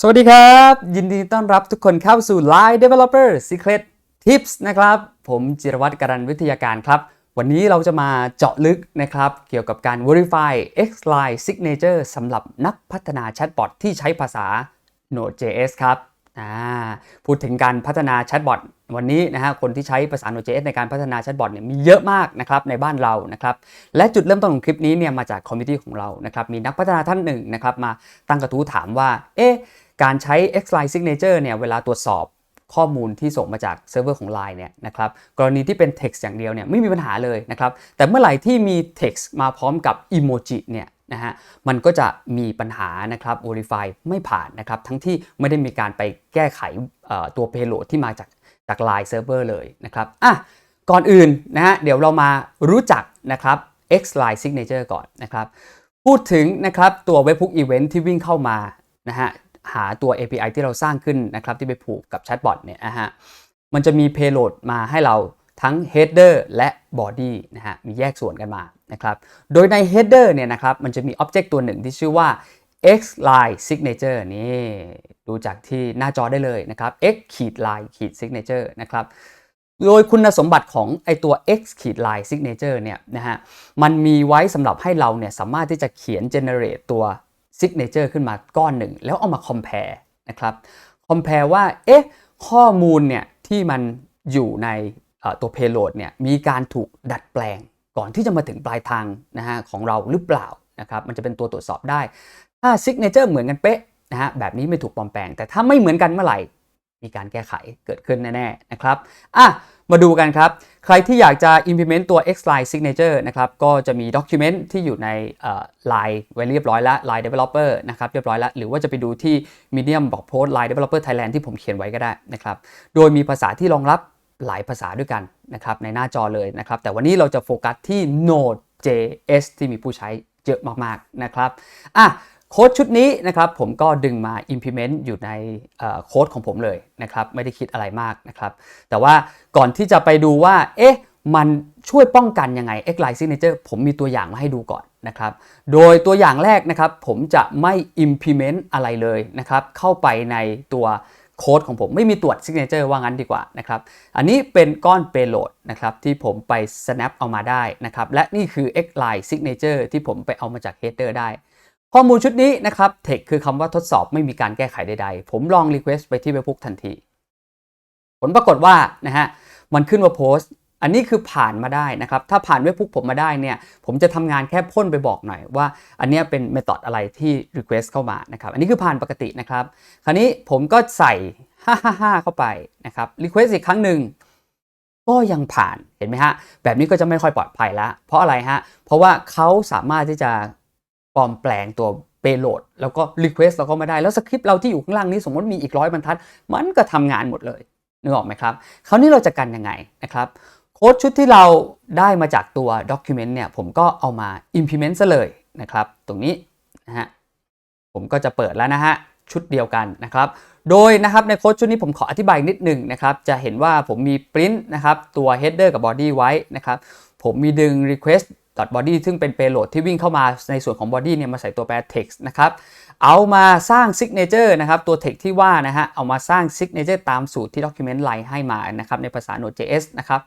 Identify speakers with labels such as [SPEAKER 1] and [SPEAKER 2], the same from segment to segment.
[SPEAKER 1] สวัสดีครับ ยินดีต้อนรับทุกคนเข้าสู่ Line Developer Secret Tips นะครับ ผมจิรวัตรการันวิทยาการครับ วันนี้เราจะมาเจาะลึกนะครับ เกี่ยวกับการ Verify X-Line Signature สำหรับนักพัฒนาแชทบอทที่ใช้ภาษา Node.js ครับพูดถึงการพัฒนาแชทบอทวันนี้นะฮะคนที่ใช้ภาษา Node.js ในการพัฒนาแชทบอทเนี่ยมีเยอะมากนะครับในบ้านเรานะครับและจุดเริ่มต้นของคลิปนี้เนี่ยมาจากคอมมิชชั่นของเรานะครับมีนักพัฒนาท่านหนึ่งนะครับมาตั้งกระทู้ถามว่าเอ๊ะ การใช้ X-Line Signature เนี่ยเวลาตรวจสอบข้อมูลที่ส่งมาจากเซิร์ฟเวอร์ของ Line เนี่ยนะครับกรณีที่เป็น text อย่างเดียวเนี่ยไม่มีปัญหาเลยนะครับแต่เมื่อไหร่ที่มี text มาพร้อมกับ emoji เนี่ยนะฮะมันก็จะมีปัญหานะครับ verify ไม่ผ่านนะครับทั้งที่ไม่ได้มีการไปแก้ไขตัว payload ที่มาจากจาก Line Server เลยนะครับอะก่อนอื่นนะฮะเดี๋ยวเรามารู้จักนะครับ X-Line Signature ก่อนนะครับพูดถึงนะครับตัวเว็บพุกอีเวนท์ที่วิ่งเข้ามานะฮะ หาตัว API ที่เราสร้างขึ้นนะครับที่ไปผูกกับแชทบอทเนี่ยนะฮะมันจะมี payload มาให้เราทั้ง header และ body นะฮะมีแยกส่วนกันมานะครับโดยใน header เนี่ยนะครับมันจะมี object ตัวหนึ่งที่ชื่อว่า x line signature นี่ดูจากที่หน้าจอได้เลยนะครับ x ขีด line ขีด signature นะครับโดยคุณสมบัติของไอตัว x ขีด line signature เนี่ยนะฮะมันมีไว้สำหรับให้เราเนี่ยสามารถที่จะเขียน generate ตัว signature ขึ้นมาก้อนหนึ่ง แล้วเอามา compare นะครับ compare ว่าเอ๊ะข้อมูลเนี่ยที่มันอยู่ในตัว payload เนี่ยมีการถูกดัดแปลงก่อนที่จะมาถึงปลายทางนะฮะของเราหรือเปล่านะครับมันจะเป็นตัวตรวจสอบได้ ถ้า signature เหมือนกันเป๊ะนะฮะแบบนี้ไม่ถูกปลอมแปลง แต่ถ้าไม่เหมือนกันเมื่อไหร่ มีการแก้ไขเกิดขึ้นแน่ๆนะครับอะ มาดูกันครับ ใครที่อยากจะ implement ตัว X-Line Signature นะครับ ก็จะมี document ที่อยู่ใน Line ไว้เรียบร้อยแล้ว Line Developer นะครับ เรียบร้อยแล้ว หรือว่าจะไปดูที่ Medium บอกโพส Line Developer Thailand ที่ผมเขียนไว้ก็ได้นะครับ โดยมีภาษาที่รองรับหลายภาษาด้วยกันนะครับในหน้าจอเลยนะครับ แต่วันนี้เราจะโฟกัสที่ Node.js ที่มีผู้ใช้เยอะมากๆนะครับ อะ โค้ดชุดนี้นะครับผมก็ดึงมา implement อยู่ในโค้ดของผมเลยนะครับไม่ได้คิดอะไรมากนะครับ แต่ว่าก่อนที่จะไปดูว่า เอ๊ะ มันช่วยป้องกันยังไง X-Line Signature ผมมีตัวอย่างมาให้ดูก่อนนะครับ โดยตัวอย่างแรกนะครับ ผมจะไม่ implement อะไรเลยนะครับ เข้าไปในตัวโค้ดของผมไม่มีตรวจ signature ว่างั้นดีกว่านะครับ อันนี้เป็นก้อน payload นะครับที่ผมไป snap เอามาได้นะครับ และนี่คือ X-Line Signature ที่ผมไปเอามาจาก header ได้ ข้อมูลชุดนี้นะครับ text คือคำว่าทดสอบไม่มีการแก้ไขใดๆ ผมลอง request ไปที่เว็บพุกทันที ผลปรากฏว่านะฮะมันขึ้นว่าโพสต์อันนี้คือผ่านมาได้นะครับ ถ้าผ่านเว็บพุกผมมาได้เนี่ย ผมจะทำงานแค่พ่นไปบอกหน่อยว่า อันนี้เป็นเมธอดอะไรที่ request เข้ามานะครับ อันนี้คือผ่านปกตินะครับ คราวนี้ผมก็ใส่ 555 เข้าไปนะครับ request อีกครั้งหนึ่งก็ยังผ่านเห็นไหมฮะ แบบนี้ก็จะไม่ค่อยปลอดภัยแล้วเพราะอะไรฮะ เพราะว่าเขาสามารถที่จะ ปลอมแปลงตัว payload แล้วก็รีเควสเราก็ไม่ได้แล้วสคริปต์เราที่อยู่ข้างล่างนี้สมมติมีอีกร้อยบรรทัด มันก็ทำงานหมดเลยนึกออกไหมครับคราวนี้เราจะกันยังไงนะครับโค้ดชุดที่เราได้มาจากตัว document เนี่ยผมก็เอามา implement ซะเลยนะครับ ตรงนี้นะฮะผมก็จะเปิดแล้วนะฮะชุดเดียวกันนะครับ โดยนะครับในโค้ดชุดนี้ผมขออธิบายนิดหนึ่งนะครับ จะเห็นว่าผมมี print นะครับตัว header กับ body ไว้นะครับผมมีดึง request body ซึ่งเป็น payload ที่วิ่งเข้ามาในส่วนของ body เนี่ยมาใส่ตัวแปร text นะครับเอามาสร้าง signature นะครับตัว text ที่ว่านะฮะเอามาสร้าง signature ตามสูตรที่ document ไลน์ให้มานะครับในภาษา Node.js นะครับ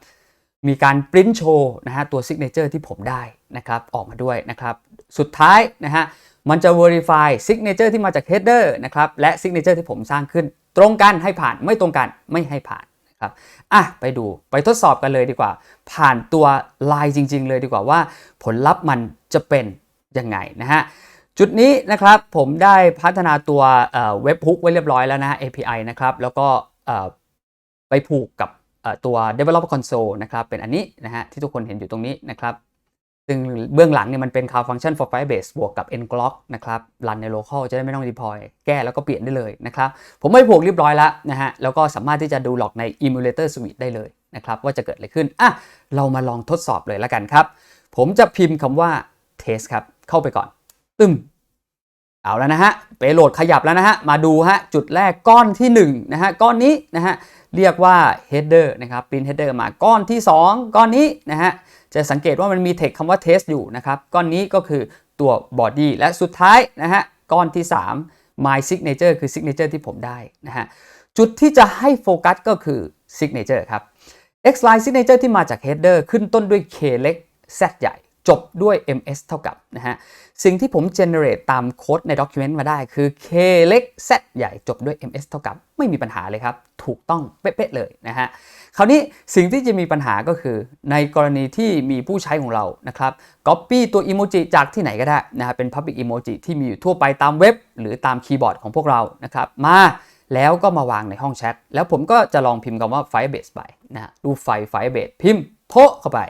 [SPEAKER 1] มีการปริ้นโชว์นะฮะตัว signature ที่ผมได้นะครับออกมาด้วยนะครับสุดท้ายนะฮะ มันจะ verify signature ที่มาจาก header นะครับและ signature ที่ผมสร้างขึ้น ตรงกันให้ผ่านไม่ตรงกันไม่ให้ผ่านนะครับอะไปดูไปทดสอบกันเลยดีกว่า ผ่านตัว line จริง ๆ เลยดีกว่าว่าผลลัพธ์มันจะเป็นยังไงนะฮะจุดนี้นะครับผมได้พัฒนาตัวเว็บฮุกไว้เรียบร้อยแล้วนะ API นะครับแล้วก็ไปผูกกับตัว developer console นะครับเป็นอันนี้นะฮะที่ทุกคนเห็นอยู่ตรงนี้นะครับ ซึ่งเบื้องหลังเนี่ยมันเป็น cloud function for firebase บวกกับ nglock นะครับรันใน local จะได้ไม่ต้อง deploy แก้แล้วก็เปลี่ยนได้เลยนะครับผมไม่ผูกเรียบร้อยแล้วนะฮะแล้วก็สามารถที่จะดูหลอกใน emulator suite ได้เลยนะครับว่าจะเกิดอะไรขึ้นอะเรามาลองทดสอบเลยแล้วกันครับ ผมจะพิมพ์คำว่า test ครับ เข้าไปก่อน ตึมเอาแล้วนะฮะเปโหลดขยับแล้วนะฮะมาดูฮะจุดแรกก้อนที่1นะฮะก้อนนี้นะฮะเรียกว่า header นะครับ print header มาก้อนที่ 2 ก้อนนี้นะฮะ จะสังเกตว่ามันมีเทคคำว่า test อยู่นะครับ ก้อนนี้ก็คือตัว body และสุดท้ายนะฮะ ก้อนที่ 3 my signature คือ signature ที่ผมได้นะฮะ จุดที่จะให้โฟกัสก็คือ signature ครับ X line signature ที่มาจาก header ขึ้นต้นด้วย K เล็ก Z ใหญ่ จบด้วย MS เท่ากับนะฮะสิ่งที่ผม generate ตามโค้ดใน document มาได้คือ K เล็ก Z ใหญ่จบด้วย MS เท่ากับ ไม่มีปัญหาเลยครับ ถูกต้องเป๊ะๆเลยนะฮะคราวนี้สิ่งที่จะมีปัญหาก็คือ ในกรณีที่มีผู้ใช้ของเรานะครับ copy ตัว emoji จากที่ไหนก็ได้นะฮะเป็น public emoji ที่มีอยู่ทั่วไปตามเว็บ หรือตามคีย์บอร์ดของพวกเรานะครับมาแล้วก็มาวางในห้องแชท แล้วผมก็จะลองพิมพ์คำว่า Firebase ไปนะฮะดูไฟ Firebase พิมพ์โพเข้าไป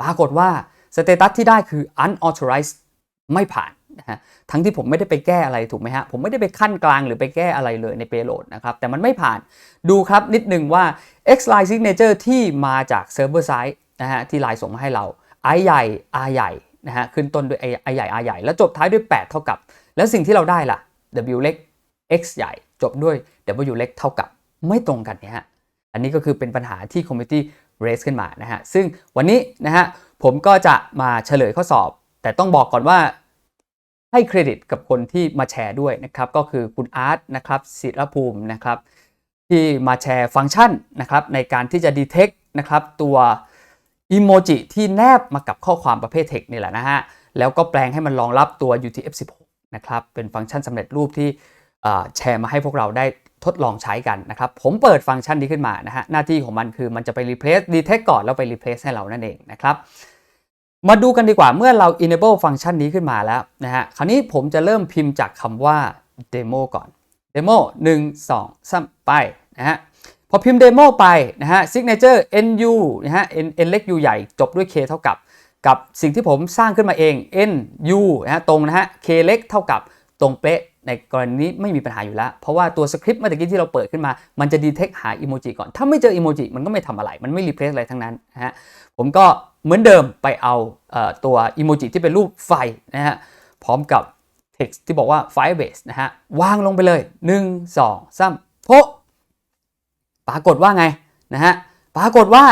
[SPEAKER 1] ปรากฏว่า สเตตัสที่ได้คือ unauthorized ไม่ผ่านนะฮะทั้งที่ผมไม่ได้ไปแก้อะไรถูกไหมฮะ ผมไม่ได้ไปขั้นกลางหรือไปแก้อะไรเลยใน payload นะครับ แต่มันไม่ผ่านดูครับนิดนึงว่า Xline Signature ที่มาจาก Server Side นะฮะที่ไลน์ส่งมาให้เรา I ใหญ่ R ใหญ่นะฮะขึ้นต้นด้วย I ใหญ่ R ใหญ่ แล้วจบท้ายด้วย 8 เท่ากับ แล้วสิ่งที่เราได้ล่ะ W เล็ก X ใหญ่จบด้วย W เล็กเท่ากับไม่ตรงกันเนี่ยฮะอันนี้ก็คือเป็นปัญหาที่ Community raise ขึ้นมานะฮะซึ่งวันนี้นะฮะ ผมก็จะมาเฉลยข้อสอบ แต่ต้องบอกก่อนว่าให้เครดิตกับคนที่มาแชร์ด้วยนะครับ ก็คือคุณอาร์ตนะครับศิรภูมินะครับ ที่มาแชร์ฟังก์ชันนะครับในการที่จะ detect นะครับตัวอีโมจิที่แนบมากับข้อความประเภท text นี่แหละนะฮะ แล้วก็แปลงให้มันรองรับตัว UTF-16 นะครับ เป็นฟังก์ชันสำเร็จรูปที่แชร์มาให้พวกเราได้ทดลองใช้กันนะครับ ผมเปิดฟังก์ชันนี้ขึ้นมานะฮะ หน้าที่ของมันคือมันจะไป replace detect ก่อนแล้วไป replace ให้เรานั่นเองนะครับ มาดูกันดีกว่าเมื่อเรา enable ฟังก์ชันนี้ขึ้นมาแล้วนะฮะ คราวนี้ผมจะเริ่มพิมพ์จากคำว่า demo ก่อน demo 1 2 3 ไปนะฮะ พอพิมพ์ demo ไปนะฮะ signature nu นะฮะ n n เล็ก u ใหญ่จบด้วย k เท่ากับ กับสิ่งที่ผมสร้างขึ้นมาเอง n u นะฮะตรงนะฮะ k เล็กเท่ากับตรงเป๊ะ ในกรณีนี้ไม่มีปัญหาอยู่แล้ว เพราะว่าตัวสคริปต์เมื่อกี้ที่เราเปิดขึ้นมา มันจะ detect หาอีโมจิก่อน ถ้าไม่เจออีโมจิมันก็ไม่ทำอะไร มันไม่ replace อะไรทั้งนั้นนะฮะ ผมก็เหมือนเดิมไปเอาเอ่อตัวอีโมจิที่เป็นรูปไฟนะฮะ พร้อมกับ text ที่บอกว่า Firebase นะฮะ วางลงไปเลย 1 2 3โพะปรากฏว่าไงนะฮะ ปรากฏว่า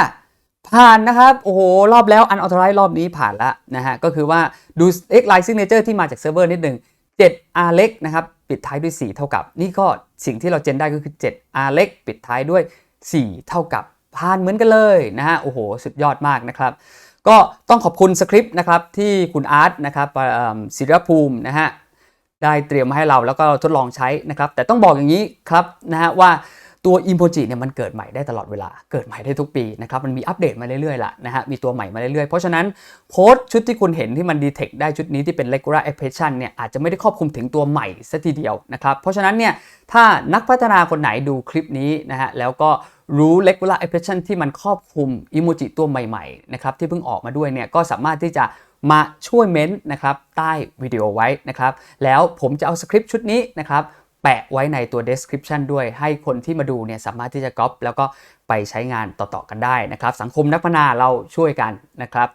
[SPEAKER 1] ผ่านนะครับ โอ้โห รอบแล้ว unauthorized รอบนี้ผ่านแล้วนะฮะ ก็คือว่าดู X line signature ที่มาจากเซิร์ฟเวอร์นิดหนึ่ง 7 r เล็กนะครับปิดท้ายด้วย 4 เท่ากับ นี่ก็สิ่งที่เราเจนได้ก็คือ 7 r เล็กปิดท้ายด้วย 4 เท่ากับผ่านเหมือนกันเลยนะฮะโอ้โห สุดยอดมากนะครับก็ต้องขอบคุณสคริปต์นะครับที่คุณอาร์ตนะครับศิรภูมินะฮะได้เตรียมมาให้เราแล้วก็ทดลองใช้นะครับแต่ต้องบอกอย่างนี้ครับนะฮะว่า ตัว i m p o j i เนี่ยมันเกิดใหม่ได้ตลอดเวลา เกิดใหม่ได้ทุกปีนะครับมันมีอัปเดตมาเรื่อยๆละนะฮะมีตัวใหม่มาเรื่อยๆ เพราะฉะนั้นโค้ดชุดที่คุณเห็นที่มัน detect ได้ชุดนี้ที่เป็น regular expression เนี่ยอาจจะไม่ได้ครอบคลุมถึงตัวใหม่ซะทีเดียวนะครับเพราะฉะนั้นเนี่ยถ้านักพัฒนาคนไหนดูคลิปนี้นะฮะแล้วก็รู้ regular expression ที่มันครอบคลุมอิโมจิตัวใหม่ๆนะครับที่เพิ่งออกมาด้วยเนี่ยก็สามารถที่จะมาช่วยเม้นต์นะครับใต้วิดีโอไว้นะครับแล้วผมจะเอาสคริปต์ชุดนี้นะครับ แปะไว้ในตัว description ด้วย ให้คนที่มาดูเนี่ยสามารถที่จะก๊อปแล้วก็ไปใช้งานต่อๆกันได้นะครับ สังคมนักพัฒนาเราช่วยกันนะครับ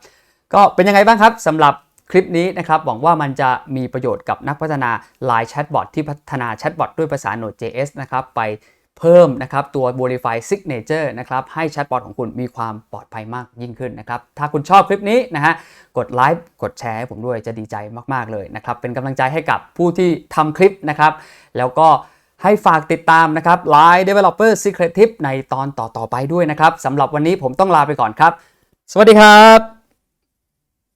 [SPEAKER 1] ก็เป็นยังไงบ้างครับสำหรับคลิปนี้นะครับหวังว่ามันจะมีประโยชน์กับนักพัฒนา Line Chatbot ที่พัฒนาแชทบอทด้วยภาษา Node.js นะครับไป เพิ่มนะครับตัว Verify Signature นะครับให้แชทบอทของคุณมีความปลอดภัยมากยิ่งขึ้นนะครับ ถ้าคุณชอบคลิปนี้นะฮะกดไลค์กดแชร์ให้ผมด้วยจะดีใจมากๆเลยนะครับ เป็นกำลังใจให้กับผู้ที่ทำคลิปนะครับ แล้วก็ให้ฝากติดตามนะครับ Line Developer Secret Tip ในตอนต่อๆไปด้วยนะครับสำหรับวันนี้ผมต้องลาไปก่อนครับ สวัสดีครับ